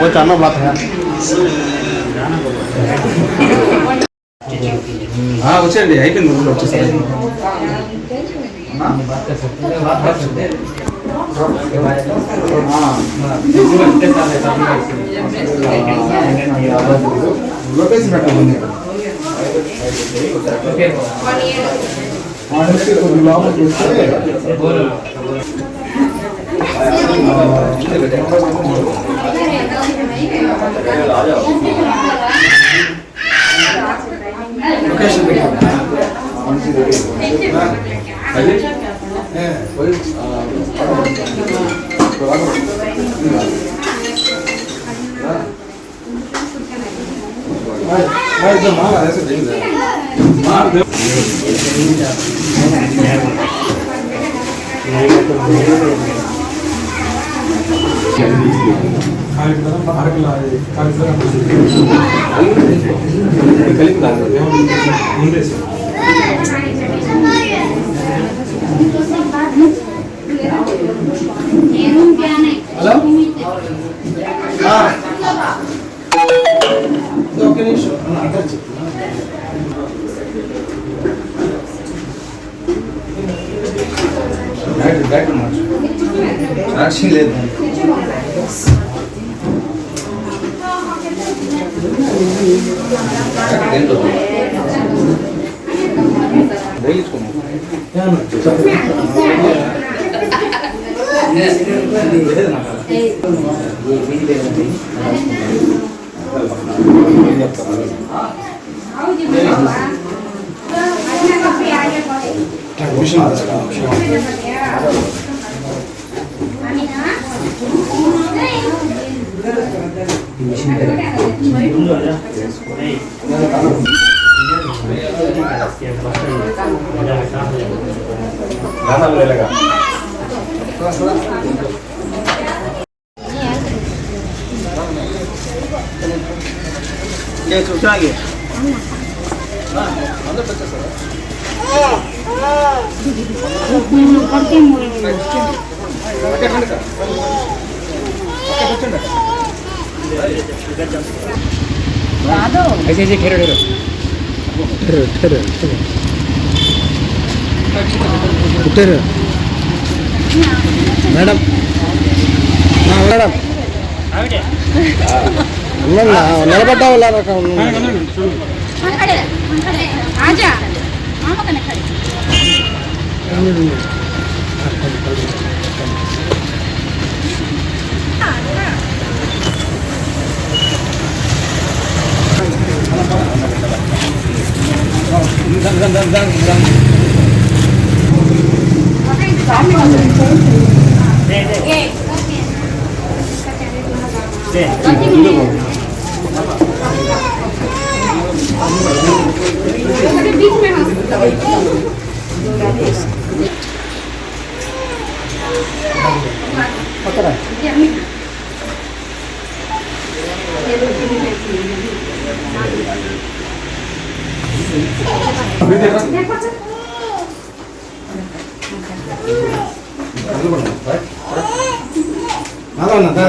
వచ్చి అన్న బ్లాక్ వచ్చేయండి అయిపోయింది ఊళ్ళో వచ్చేసారి లొకేషన్ పెట్టాలి మనకి కొన్ని లాభం చేస్తే Mas, mas, mas, essa é bem, né? Mas, hello ఒక నిమిషం address That much. Actually, let them. Thank you. 예, 좀 편하게. 아, 완전 뺏겼어요. ऐसे ऐसे घेरो घेरो ठहरो ठहरो ठहरो మేడం మేడం నిలబడ్డా खड़े खड़े आजा मामा कने खड़े बीच में हाँ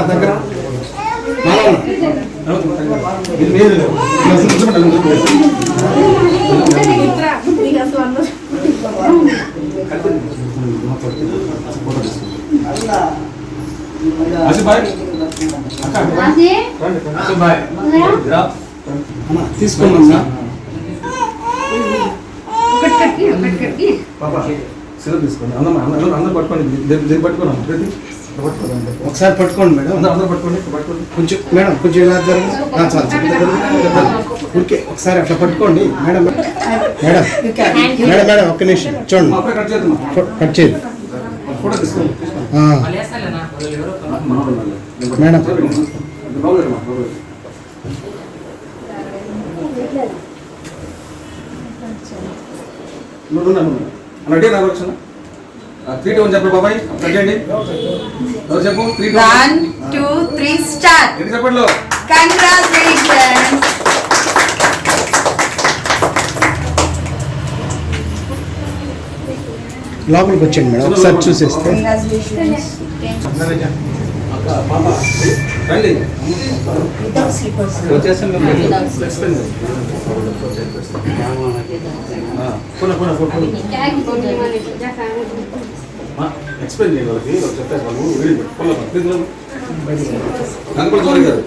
దగ్గర తీసుకోమన్నా సిరప్ తీసుకోండి. అందరూ అందరూ అందరూ పట్టుకోండి. దీన్ని పట్టుకోండి ప్రతి పట్టుకోండి. ఒకసారి పట్టుకోండి మేడం. అందరూ అందరూ పట్టుకోండి. పట్టుకోండి. కొంచెం మేడం కొంచెం ఇలా జరగదు. ఊరికే ఒకసారి అట్లా పట్టుకోండి. మేడం మేడం మేడం మేడం ఒక్క నిమిషం. చూడండి. కట్ ఆ, మేడం బాబు గారు, బాబు గారు. నువ్వు ఉన్నా. అన్న రెడీ నాకు వచ్చిన. త్రీ టూ వన్ చెప్పండి బాబాయ్. అండి ఎవరు చెప్పు? Three two One, two, three, start. ఎన్ని చెప్పండి Congratulations. లోపలికి వచ్చేయండి మేడం. ఒకసారి చూసేస్తే. రండి వచ్చేసాం మేము ఎక్స్ప్లెయిన్ చేస్తాం. ఆ, పోనీ, పోనీ, పోనీ, పోనీ. ఆ, ఎక్స్ప్లెయిన్ చేయండి వాళ్ళకి వాళ్ళు చెప్తారు వాళ్ళు వీడియో పెట్టు. పోనీ, పోనీ, ప్లీజ్ రండి. గంగపల్లి జోరి గారు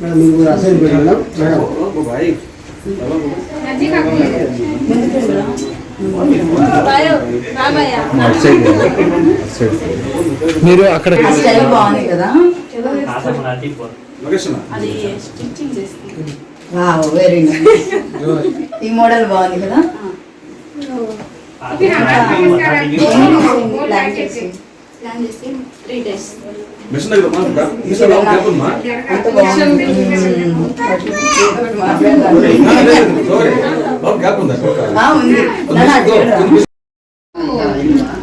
మేడం మీరు అసైన్ మేడం మేడం ఓ భాయ్ చలో. మీరు అక్కడ బాగుంది కదా? మహేష్ అన్న. వావ్ వెరీ ఈ మోడల్ బాగుంది కదా? ప్లాన్ చేసి మిషన్ దగ్గర మాట్లాడతా? మిషన్ లోపల టేబుల్ మా? అంత బాగుంది మ్మ్. మాట్లాడాలి. ఆ, లేదు, లేదు, జోరి. లోపల గ్యాప్ ఉందా ఒక- ఆ, ఉంది నాన్న, అటు చూడరా.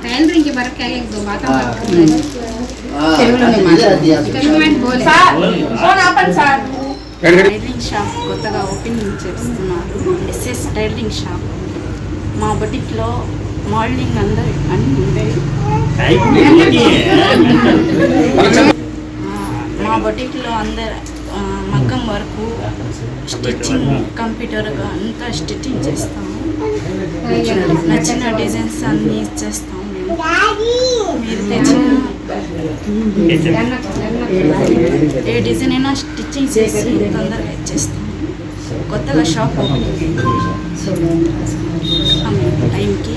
टैलरिंग के बारे क्या एक दो बात తెలుగులోనే మాట్లాడాలి తెలుగు में बोले రెడీ, రెడీ. టైలరింగ్ షాప్ కొత్తగా ఓపెనింగ్ చేస్తున్నారు ఎస్ఎస్ టైలరింగ్ షాప్ మా బొటిక్లో మోడలింగ్ అందరి అన్నీ ఉండేవి మా బొటిక్లో అందరు మగ్గం వరకు స్టిచ్చింగ్ కంప్యూటర్గా అంతా స్టిచ్చింగ్ చేస్తాము. నచ్చిన డిజైన్స్ అన్నీ ఇచ్చేస్తాము మేము. మీరు తెచ్చిన ఏ డిజైన్ అయినా స్టిచ్చింగ్ చేసి తొందరగా ఇచ్చేస్తాం కొత్తగా షాప్ ఓపెనింగ్ టైంకి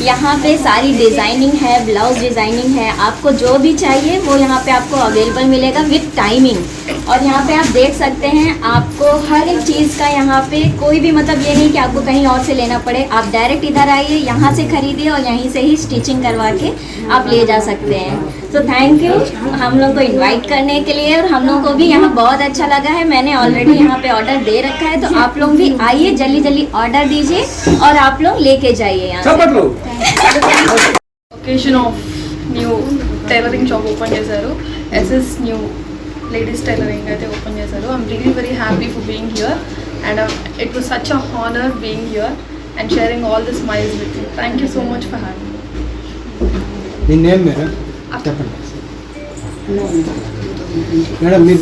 यहाँ पे सारी डिज़ाइनिंग है ब्लाउज डिज़ाइनिंग है। आपको जो भी चाहिए, वो यहाँ पे आपको अवेलेबल मिलेगा विथ टाइमिंग और यहाँ पे आप देख सकते हैं, आपको हर एक चीज़ का यहाँ पे कोई भी मतलब ये नहीं कि आपको कहीं और से लेना पड़े। आप डायरेक्ट इधर आइए, यहाँ से खरीदिए और यहीं से ही स्टिचिंग करवा के आप ले जा सकते हैं। तो थैंक यू हम लोग को इनवाइट करने के लिए और हम लोग को भी यहाँ बहुत अच्छा लगा है मैंने ऑलरेडी यहाँ पे ऑर्डर दे रखा है तो आप लोग भी आइए जल्दी जल्दी ऑर्डर दीजिए और आप लोग लेके जाइए यहाँ से చప్పట్లు occasion of new tailoring shop open చేశారు ఎస్ఎస్ న్యూ లేడీస్ టైలరింగ్ అయితే ఓపెన్ చేశారు I'm really very happy for being here and it was such a honour being here and sharing all this miles with you thank you so much for having me name madam చెప్పండి. Madam మీరు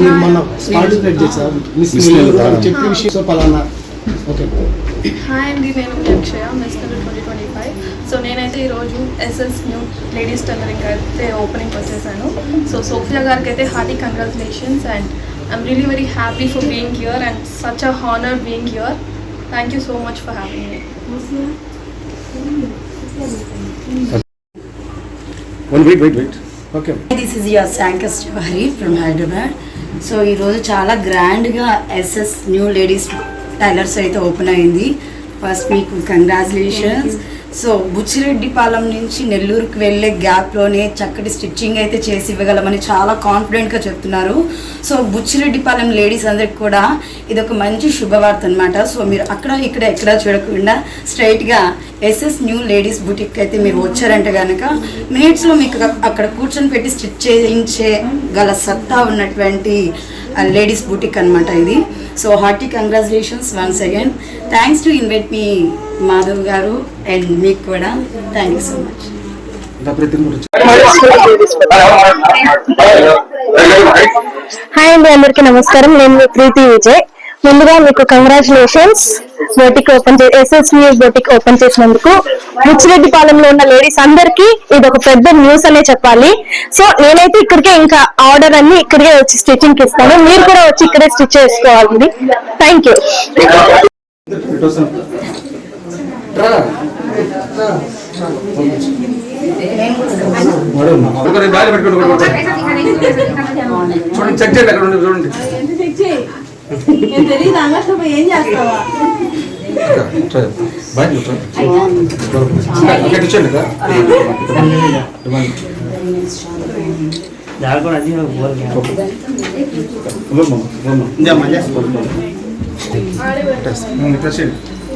మీరు మొన్న participate చేశారు. Miss చెప్పిన విషయం so పలానా okay. Hi అండి నేను మీ Akshaya miss twenty twenty five. So నేనైతే ఈరోజు ఎస్ఎస్ న్యూ లేడీస్ టైలరింగ్ అయితే ఓపెనింగ్ వచ్చేసాను. సో సోఫియా గారికి అయితే hearty congratulations and I'm really very happy for being here and such a honour being here thank you so much for having me one wait wait wait okay this is your శాంకస్ Zawahiri from Hyderabad so ఈరోజు చాలా గ్రాండ్గా SS new ladies tailors అయితే open అయింది. First మీకు congratulations so Buchireddypalem నుంచి నెల్లూరుకు వెళ్ళే గ్యాప్లోనే చక్కటి స్టిచ్చింగ్ అయితే చేసి ఇవ్వగలమని చాలా కాన్ఫిడెంట్గా చెప్తున్నారు. సో బుచ్చిరెడ్డిపాలెం లేడీస్ అందరికి కూడా ఇది ఒక మంచి శుభవార్త అనమాట సో మీరు అక్కడ ఇక్కడ ఎక్కడ చూడకుండా స్ట్రైట్గా ఎస్ఎస్ న్యూ లేడీస్ బుటిక్ అయితే మీరు వచ్చారంటే కనుక మినిట్స్లో మీకు అక్కడ కూర్చొని పెట్టి స్టిచ్ చేయించే గల సత్తా ఉన్నటువంటి లేడీస్ బుటిక్ అనమాట ఇది. So hearty congratulations once again. Thanks to invite me Madhav గారు అండ్ మీకు కూడా thank you so much hi అండి అందరికీ నమస్కారం. నేను ప్రీతి విజయ్. ముందుగా మీకు congratulations boutique open SS news boutique open చేసినందుకు ముచ్చిరెడ్డిపాలెంలో ఉన్న లేడీస్ అందరికీ ఇది ఒక పెద్ద న్యూస్ అనే చెప్పాలి. సో నేనైతే ఇక్కడికే ఇంకా ఆర్డర్ అన్ని ఇక్కడికే వచ్చి స్టిచ్చింగ్ ఇస్తాను. మీరు కూడా వచ్చి ఇక్కడే స్టిచ్ చేసుకోవాలి థ్యాంక్ యూ చూడండి చెక్ చేయండి అక్కడ చూడండి ఏం చేస్తావా బాయ్ చూడండి జాగ్రత్త అది బోల్ మమ్మ మమ్మ ఇంకా మళ్ళీ టెస్ట్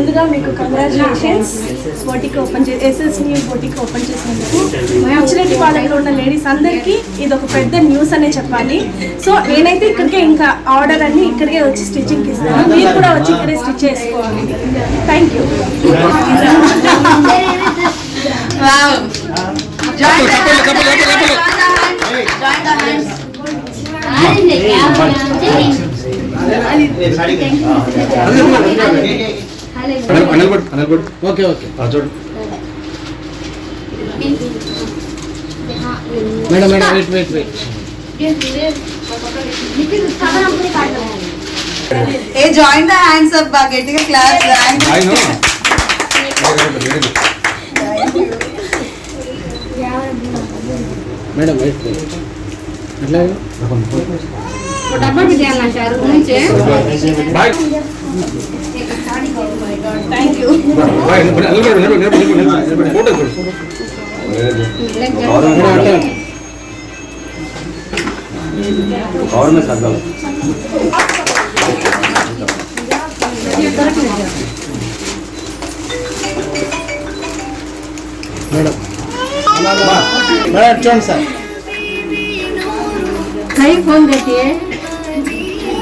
ముందుగా మీకు కంగ్రాచులేషన్స్ బొటిక్ ఓపెన్ చేసి ఎస్ఎస్ని బొటిక్ ఓపెన్ చేసినందుకు. ముచ్చిరెడ్డి వాళ్ళలో ఉన్న లేడీస్ అందరికీ ఇది ఒక పెద్ద న్యూస్ అనే చెప్పాలి. సో నేనైతే ఇక్కడికే ఇంకా ఆర్డర్ అన్ని ఇక్కడికే వచ్చి స్టిచ్చింగ్ ఇస్తాను. మీరు కూడా వచ్చి ఇక్కడే స్టిచ్ చేసుకోవాలి. Thank you Anil but Anil but okay okay చూడు madam madam wait wait wait a join the hands up బా గట్టిగా class I know. Madam wait wait అట్లా డబ్బా చేయాలంటారు నుంచే బాయ్ థ్యాంక్ యూ బాయ్ నిలబడి నిలబడి నిలబడి నిలబడి ఫోటో చూడు మేడం అట్లా మేడం మేడం చూడండి సార్ कहीं फोन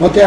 No te